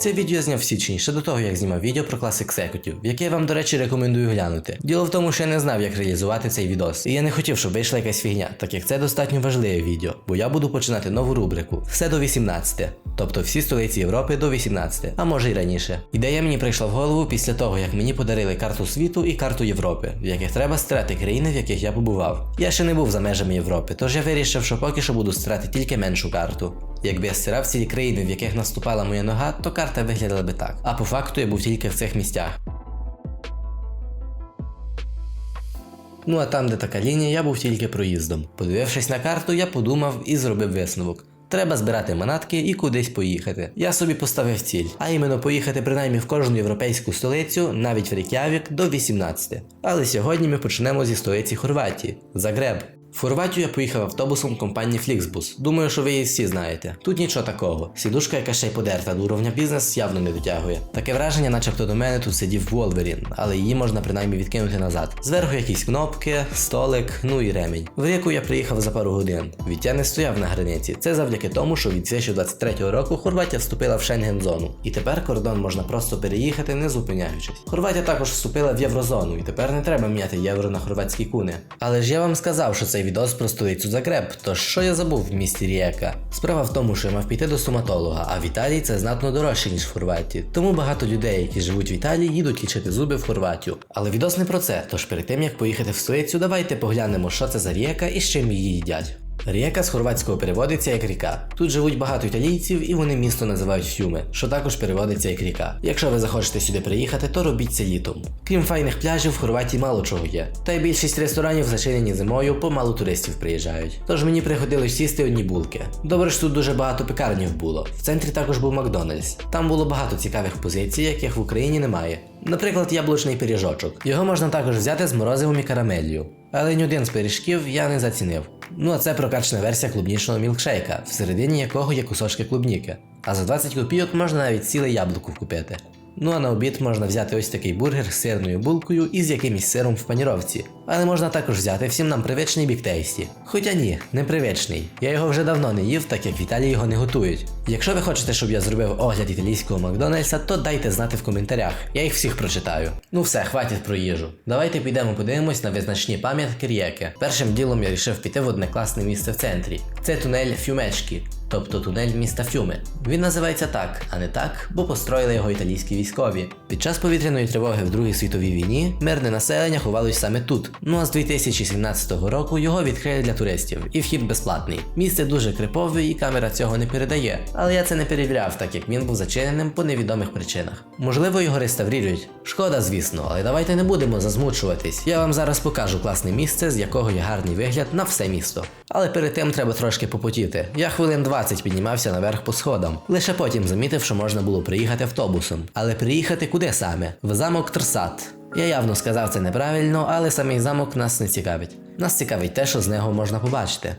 Це відео я зняв в січні, ще до того, як знімав відео про клас Executive, яке я вам, до речі, рекомендую глянути. Діло в тому, що я не знав, як реалізувати цей відос, і я не хотів, щоб вийшла якась фігня, так як це достатньо важливе відео, бо я буду починати нову рубрику все до 18, тобто всі столиці Європи до 18, а може й раніше. Ідея мені прийшла в голову після того, як мені подарили карту світу і карту Європи, в яких треба стирати країни, в яких я побував. Я ще не був за межами Європи, тож я вирішив, що поки що буду стирати тільки меншу карту. Якби я стирав ці країни, в яких наступала моя нога, то карта виглядала би так. А по факту я був тільки в цих місцях. Ну а там, де така лінія, я був тільки проїздом. Подивившись на карту, я подумав і зробив висновок. Треба збирати манатки і кудись поїхати. Я собі поставив ціль, а іменно поїхати принаймні в кожну європейську столицю, навіть в Рейк'явік, до 18. Але сьогодні ми почнемо зі столиці Хорватії Загреб. В Хорватію я поїхав автобусом компанії Flixbus. Думаю, що ви її всі знаєте. Тут нічого такого. Сідушка, яка ще й подерта до уровня бізнес, явно не дотягує. Таке враження, начебто до мене тут сидів Волверін, але її можна принаймні відкинути назад. Зверху якісь кнопки, столик, ну і ремінь. В ріку я приїхав за пару годин. Відтя не стояв на границі. Це завдяки тому, що від 2023 року Хорватія вступила в Шенген-зону. І тепер кордон можна просто переїхати, не зупиняючись. Хорватія також вступила в єврозону, і тепер не треба міняти євро на хорватські куни. Але ж я вам сказав, що цей відос про столицю Загреб, то що я забув в місті Рієка? Справа в тому, що я мав піти до стоматолога, а в Італії це знатно дорожче, ніж в Хорватії. Тому багато людей, які живуть в Італії, їдуть лічити зуби в Хорватію. Але відос не про це. Тож перед тим як поїхати в столицю, давайте поглянемо, що це за рієка і з чим її їдять. Ріека з хорватського переводиться як ріка. Тут живуть багато італійців і вони місто називають Фюме, що також переводиться як ріка. Якщо ви захочете сюди приїхати, то робіть це літом. Крім файних пляжів, в Хорватії мало чого є. Та й більшість ресторанів зачинені зимою, помалу туристів приїжджають. Тож мені приходилось сісти одні булки. Добре ж тут дуже багато пекарнів було. В центрі також був Макдональдс. Там було багато цікавих позицій, яких в Україні немає. Наприклад, яблучний пиріжочок. Його можна також взяти з морозивом і карамелью. Але ні один з пиріжків я не зацінив. Ну а це прокачана версія клубнічного мілкшейка, всередині якого є кусочки клубніки. А за 20 копійок можна навіть ціле яблуко купити. Ну а на обід можна взяти ось такий бургер з сирною булкою і з якимось сиром в паніровці. Але можна також взяти всім нам привичний біктейсті. Хоча ні, не привичний. Я його вже давно не їв, так як в Італії його не готують. Якщо ви хочете, щоб я зробив огляд італійського Макдональдса, то дайте знати в коментарях. Я їх всіх прочитаю. Ну все, хватить про їжу. Давайте підемо подивимось на визначні пам'ятки Рієки. Першим ділом я вирішив піти в одне класне місце в центрі. Це тунель Фюмечкі тобто тунель міста Фюми. Він називається так, а не так, бо построїли його італійські військові. Під час повітряної тривоги в Другій світовій війні мирне населення ховалось саме тут. Ну а з 2017 року його відкрили для туристів, і вхід безплатний. Місце дуже крипове, і камера цього не передає. Але я це не перевіряв, так як він був зачиненим по невідомих причинах. Можливо, його реставрірують. Шкода, звісно, але давайте не будемо зазмучуватись. Я вам зараз покажу класне місце, з якого є гарний вигляд на все місто. Але перед тим треба трошки попотіти. Я хвилин 20 піднімався наверх по сходам. Лише потім замітив, що можна було приїхати автобусом. Але приїхати куди саме? В замок Трсат. Я явно сказав це неправильно, але самий замок нас не цікавить. Нас цікавить те, що з нього можна побачити.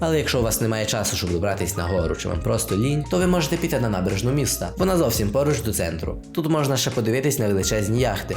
Але якщо у вас немає часу, щоб добратись на гору, чи вам просто лінь, то ви можете піти на набережну міста. Вона зовсім поруч до центру. Тут можна ще подивитись на величезні яхти.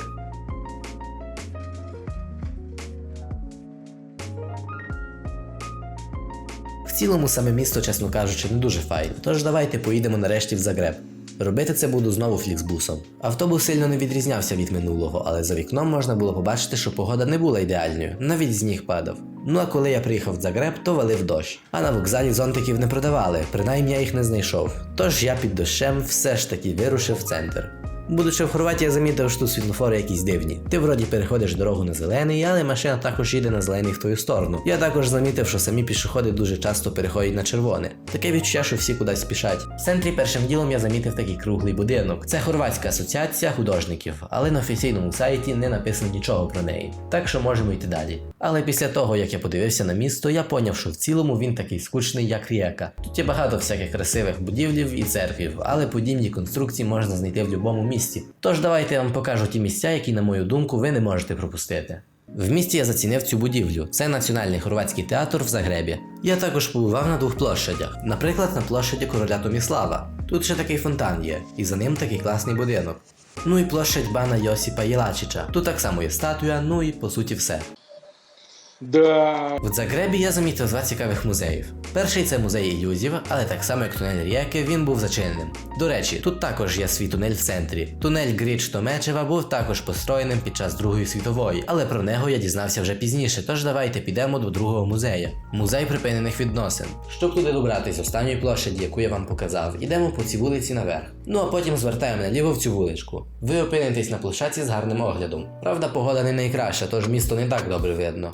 Цілому саме місто, чесно кажучи, не дуже файне. Тож давайте поїдемо нарешті в Загреб. Робити це буду знову фліксбусом. Автобус сильно не відрізнявся від минулого, але за вікном можна було побачити, що погода не була ідеальною, навіть сніг падав. Ну а коли я приїхав в Загреб, то валив дощ. А на вокзалі зонтиків не продавали, принаймні я їх не знайшов. Тож я під дощем все ж таки вирушив в центр. Будучи в Хорватії, я замітив, що тут світлофори якісь дивні. Ти вроді переходиш дорогу на зелений, але машина також їде на зелений в твою сторону. Я також замітив, що самі пішоходи дуже часто переходять на червоне. Таке відчуття, що всі кудись спішать. В центрі першим ділом я замітив такий круглий будинок. Це хорватська асоціація художників, але на офіційному сайті не написано нічого про неї. Так що можемо йти далі. Але після того, як я подивився на місто, я поняв, що в цілому він такий скучний, як Ріека. Тут є багато всяких красивих будівлів і церквів, але подібні конструкції можна знайти в будь-якому місті. Тож давайте я вам покажу ті місця, які, на мою думку, ви не можете пропустити. В місті я зацінив цю будівлю. Це національний хорватський театр в Загребі. Я також побував на двох площадях, наприклад, на площаді короля Томіслава. Тут ще такий фонтан є, і за ним такий класний будинок. Ну і площадь бана Йосіпа Єлачича. Тут так само є статуя, ну і по суті все. Да. В Загребі я замітив два цікавих музеїв. Перший це музей ілюзів, але так само як тунель Рієки, він був зачиненим. До речі, тут також є свій тунель в центрі. Тунель Гріч Томечева був також построєним під час Другої світової, але про нього я дізнався вже пізніше, тож давайте підемо до другого музею. Музей припинених відносин. Щоб туди добратися останньої площаді, яку я вам показав, ідемо по цій вулиці наверх. Ну а потім звертаємо наліво в цю вуличку. Ви опинитесь на площадці з гарним оглядом. Правда, погода не найкраща, тож місто не так добре видно.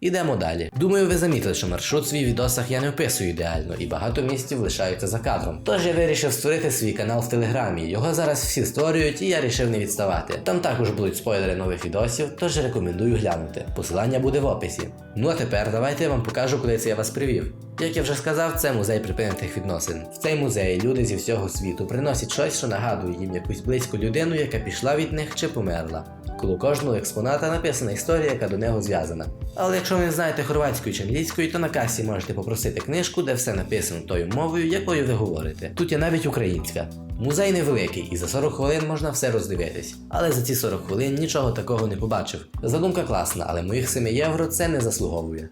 Ідемо далі. Думаю, ви замітили, що маршрут свій відосах я не вписую ідеально, і багато місців лишаються за кадром. Тож я вирішив створити свій канал в Телеграмі. Його зараз всі створюють, і я вирішив не відставати. Там також будуть спойлери нових відосів, тож рекомендую глянути. Посилання буде в описі. Ну а тепер давайте я вам покажу, куди це я вас привів. Як я вже сказав, це музей припинених відносин. В цей музей люди зі всього світу приносять щось, що нагадує їм якусь близьку людину, яка пішла від них чи померла. Коло кожного експоната написана історія, яка до нього зв'язана. Але якщо ви не знаєте хорватської чи англійської, то на касі можете попросити книжку, де все написано тою мовою, якою ви говорите. Тут є навіть українська. Музей невеликий, і за 40 хвилин можна все роздивитись. Але за ці 40 хвилин нічого такого не побачив. Задумка класна, але моїх 7 євро це не заслуговує.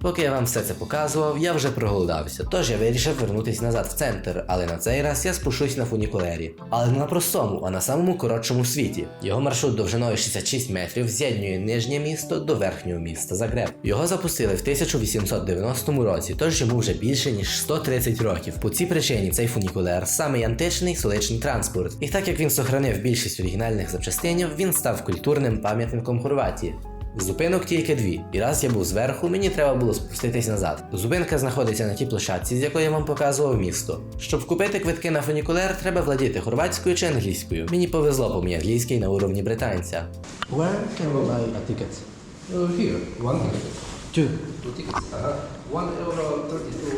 Поки я вам все це показував, я вже проголодався, тож я вирішив вернутися назад в центр, але на цей раз я спущусь на фунікулері. Але не на простому, а на самому коротшому світі. Його маршрут довжиною 66 метрів з'єднує нижнє місто до верхнього міста Загреб. Його запустили в 1890 році, тож йому вже більше ніж 130 років. По цій причині цей фунікулер самий античний столичний транспорт. І так як він сохранив більшість оригінальних запчастинів, він став культурним пам'ятником Хорватії. Зупинок тільки дві, і раз я був зверху, мені треба було спуститись назад. Зупинка знаходиться на тій площадці, з якої я вам показував місто. Щоб купити квитки на фунікулер, треба владіти хорватською чи англійською. Мені повезло, бо мій англійський на уровні британця. Where can we buy a ticket? Uh, here, one ticket. Two. Two tickets. Uh-huh. One euro thirty-two cent.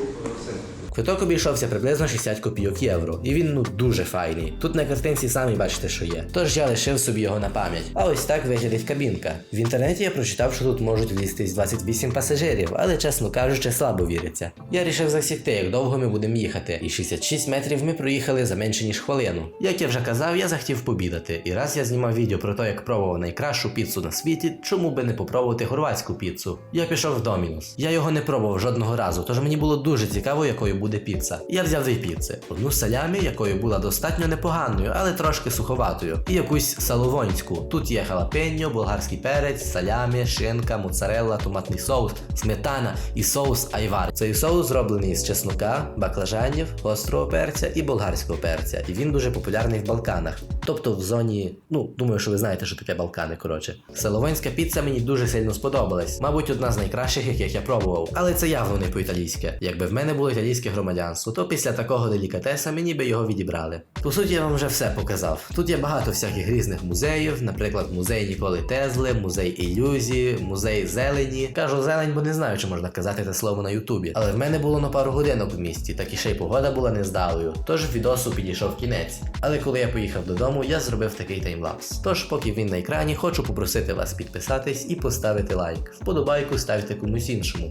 Квиток обійшовся приблизно 60 копійок євро, і він ну дуже файний. Тут на картинці самі бачите, що є. Тож я лишив собі його на пам'ять. А ось так виглядить кабінка. В інтернеті я прочитав, що тут можуть влізтись 28 пасажирів, але чесно кажучи, слабо віриться. Я рішив засікти, як довго ми будемо їхати, і 66 метрів ми проїхали за менше ніж хвилину. Як я вже казав, я захотів побідати, і раз я знімав відео про те, як пробував найкращу піцу на світі, чому би не попробувати хорватську піцу? Я пішов в Домінус. Я його не пробував жодного разу, тож мені було дуже цікаво, якою буде піца. Я взяв дві піци: одну салямі, якою була достатньо непоганою, але трошки суховатою, і якусь саловонську. Тут є халапеньо, болгарський перець, салямі, шинка, моцарелла, томатний соус, сметана і соус айвар. Цей соус зроблений з чеснока, баклажанів, гострого перця і болгарського перця. І він дуже популярний в Балканах. Тобто в зоні, ну думаю, що ви знаєте, що таке Балкани. Коротше, Саловонська піца мені дуже сильно сподобалась. Мабуть, одна з найкращих, яких я пробував. Але це явно не по-італійське. Якби в мене було італійське громадянство, то після такого делікатеса мені би його відібрали. По суті, я вам вже все показав. Тут є багато всяких різних музеїв, наприклад, музей Ніколи Тезли, музей ілюзії, музей зелені. Кажу зелень, бо не знаю, чи можна казати це слово на Ютубі. Але в мене було на пару годинок в місті, так і ще й погода була нездалою. Тож відосу підійшов кінець. Але коли я поїхав додому, я зробив такий таймлапс. Тож, поки він на екрані, хочу попросити вас підписатись і поставити лайк. Вподобайку ставте комусь іншому.